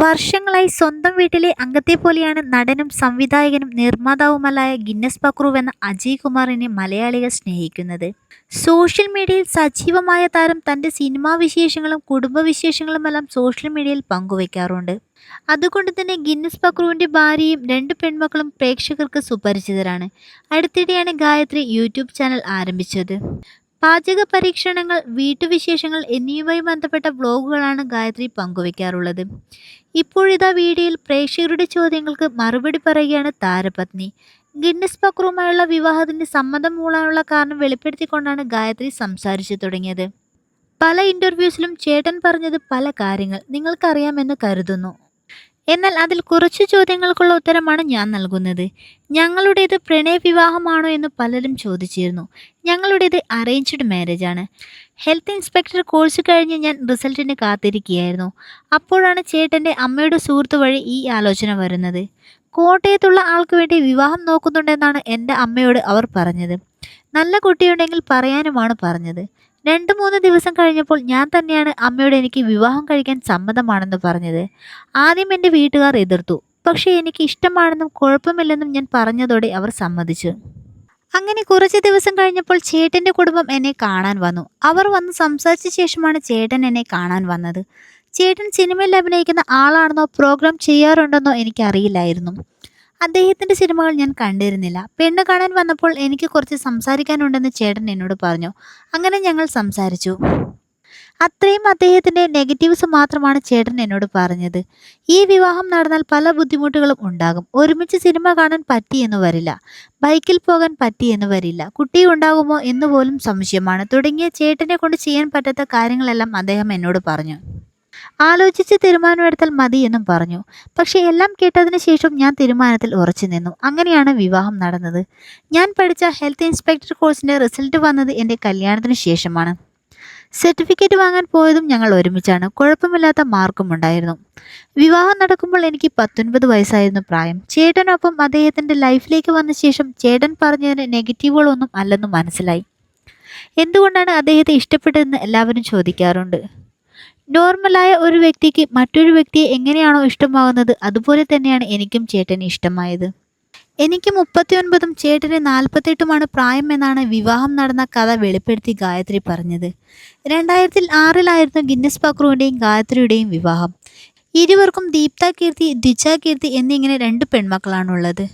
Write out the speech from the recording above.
വർഷങ്ങളായി സ്വന്തം വീട്ടിലെ അംഗത്തെ പോലെയാണ് നടനും സംവിധായകനും നിർമ്മാതാവുമല്ലായ ഗിന്നസ് പക്രൂവ് എന്ന അജയ് കുമാറിനെ മലയാളികൾ സ്നേഹിക്കുന്നത്. സോഷ്യൽ മീഡിയയിൽ സജീവമായ താരം തന്റെ സിനിമാ വിശേഷങ്ങളും കുടുംബവിശേഷങ്ങളുമെല്ലാം സോഷ്യൽ മീഡിയയിൽ പങ്കുവയ്ക്കാറുണ്ട് അതുകൊണ്ട് തന്നെ ഗിന്നസ് പക്രുവിന്റെ ഭാര്യയും രണ്ട് പെൺമക്കളും പ്രേക്ഷകർക്ക് സുപരിചിതരാണ്. അടുത്തിടെയാണ് ഗായത്രി യൂട്യൂബ് ചാനൽ ആരംഭിച്ചത്. പാചക പരീക്ഷണങ്ങൾ വീട്ടുവിശേഷങ്ങൾ എന്നിവയുമായി ബന്ധപ്പെട്ട വ്ലോഗുകളാണ് ഗായത്രി പങ്കുവയ്ക്കാറുള്ളത് ഇപ്പോഴിതാ വീഡിയോയിൽ പ്രേക്ഷകരുടെ ചോദ്യങ്ങൾക്ക് മറുപടി പറയുകയാണ് താരപത്നി. ഗിന്നസ് പക്രുവുമായുള്ള വിവാഹത്തിന് സമ്മതം മൂളാനുള്ള കാരണം വെളിപ്പെടുത്തിക്കൊണ്ടാണ് ഗായത്രി സംസാരിച്ചു തുടങ്ങിയത്. പല ഇന്റർവ്യൂസിലും ചേട്ടൻ പറഞ്ഞത് പല കാര്യങ്ങൾ നിങ്ങൾക്കറിയാമെന്ന് കരുതുന്നു. എന്നാൽ അതിൽ കുറച്ച് ചോദ്യങ്ങൾക്കുള്ള ഉത്തരമാണ് ഞാൻ നൽകുന്നത്. ഞങ്ങളുടേത് പ്രണയ വിവാഹമാണോ എന്ന് പലരും ചോദിച്ചിരുന്നു. ഞങ്ങളുടേത് അറേഞ്ച്ഡ് മാരേജ് ആണ്. ഹെൽത്ത് ഇൻസ്പെക്ടർ കോഴ്സ് കഴിഞ്ഞ് ഞാൻ റിസൾട്ടിന് കാത്തിരിക്കുകയായിരുന്നു. അപ്പോഴാണ് ചേട്ടന്റെ അമ്മയുടെ സുഹൃത്ത് വഴി ഈ ആലോചന വരുന്നത്. കോട്ടയത്തുള്ള ആൾക്ക് വേണ്ടി വിവാഹം നോക്കുന്നുണ്ടെന്നാണ് എന്റെ അമ്മയോട് അവർ പറഞ്ഞത്. നല്ല കുട്ടിയുണ്ടെങ്കിൽ പറയാനുമാണ് പറഞ്ഞത്. രണ്ട് മൂന്ന് ദിവസം കഴിഞ്ഞപ്പോൾ ഞാൻ തന്നെയാണ് അമ്മയോട് എനിക്ക് വിവാഹം കഴിക്കാൻ സമ്മതമാണെന്ന് പറഞ്ഞത്. ആദ്യം എന്റെ വീട്ടുകാർ എതിർത്തു. പക്ഷേ എനിക്ക് ഇഷ്ടമാണെന്നും കുഴപ്പമില്ലെന്നും ഞാൻ പറഞ്ഞതോടെ അവർ സമ്മതിച്ചു. അങ്ങനെ കുറച്ച് ദിവസം കഴിഞ്ഞപ്പോൾ ചേട്ടന്റെ കുടുംബം എന്നെ കാണാൻ വന്നു. അവർ വന്ന് സംസാരിച്ച ശേഷമാണ് ചേട്ടൻ എന്നെ കാണാൻ വന്നത്. ചേട്ടൻ സിനിമയിൽ അഭിനയിക്കുന്ന ആളാണെന്നോ പ്രോഗ്രാം ചെയ്യാറുണ്ടെന്നോ എനിക്കറിയില്ലായിരുന്നു. അദ്ദേഹത്തിന്റെ സിനിമകൾ ഞാൻ കണ്ടിരുന്നില്ല. പെണ്ണ് കാണാൻ വന്നപ്പോൾ എനിക്ക് കുറച്ച് സംസാരിക്കാനുണ്ടെന്ന് ചേട്ടൻ എന്നോട് പറഞ്ഞു. അങ്ങനെ ഞങ്ങൾ സംസാരിച്ചു. അത്രയും അദ്ദേഹത്തിന്റെ നെഗറ്റീവ്സ് മാത്രമാണ് ചേട്ടൻ എന്നോട് പറഞ്ഞത്. ഈ വിവാഹം നടന്നാൽ പല ബുദ്ധിമുട്ടുകളും ഉണ്ടാകും. ഒരുമിച്ച് സിനിമ കാണാൻ പറ്റിയെന്ന് വരില്ല. ബൈക്കിൽ പോകാൻ പറ്റിയെന്ന് വരില്ല. കുട്ടി ഉണ്ടാകുമോ എന്ന് പോലും സംശയമാണ്. തുടങ്ങിയ ചേട്ടനെ കൊണ്ട് ചെയ്യാൻ പറ്റാത്ത കാര്യങ്ങളെല്ലാം അദ്ദേഹം എന്നോട് പറഞ്ഞു. ആലോചിച്ച് തീരുമാനമെടുത്താൽ മതി എന്നും പറഞ്ഞു. പക്ഷെ എല്ലാം കേട്ടതിന് ശേഷം ഞാൻ തീരുമാനത്തിൽ ഉറച്ചു നിന്നു. അങ്ങനെയാണ് വിവാഹം നടന്നത്. ഞാൻ പഠിച്ച ഹെൽത്ത് ഇൻസ്പെക്ടർ കോഴ്സിന്റെ റിസൾട്ട് വന്നത് എന്റെ കല്യാണത്തിന് ശേഷമാണ്. സർട്ടിഫിക്കറ്റ് വാങ്ങാൻ പോയതും ഞങ്ങൾ ഒരുമിച്ചാണ്. കുഴപ്പമില്ലാത്ത മാർക്കും ഉണ്ടായിരുന്നു. വിവാഹം നടക്കുമ്പോൾ എനിക്ക് പത്തൊൻപത് വയസ്സായിരുന്നു പ്രായം. ചേട്ടനൊപ്പം അദ്ദേഹത്തിന്റെ ലൈഫിലേക്ക് വന്ന ശേഷം ചേട്ടൻ പറഞ്ഞതിന് നെഗറ്റീവുകളൊന്നും അല്ലെന്ന് മനസ്സിലായി. എന്തുകൊണ്ടാണ് അദ്ദേഹത്തെ ഇഷ്ടപ്പെട്ടതെന്ന് എല്ലാവരും ചോദിക്കാറുണ്ട്. നോർമലായ ഒരു വ്യക്തിക്ക് മറ്റൊരു വ്യക്തിയെ എങ്ങനെയാണോ ഇഷ്ടമാകുന്നത് അതുപോലെ തന്നെയാണ് എനിക്കും ചേട്ടനെ ഇഷ്ടമായത്. എനിക്ക് മുപ്പത്തിയൊൻപതും ചേട്ടന് നാൽപ്പത്തെട്ടുമാണ് പ്രായം എന്നാണ് വിവാഹം നടന്ന കഥ വെളിപ്പെടുത്തി ഗായത്രി പറഞ്ഞത്. രണ്ടായിരത്തിൽ ആറിലായിരുന്നു ഗിന്നസ് പക്രുവിന്റെയും ഗായത്രിയുടെയും വിവാഹം. ഇരുവർക്കും ദീപ്ത കീർത്തി ദ്വിജ കീർത്തി എന്നിങ്ങനെ രണ്ട് പെൺമക്കളാണുള്ളത്.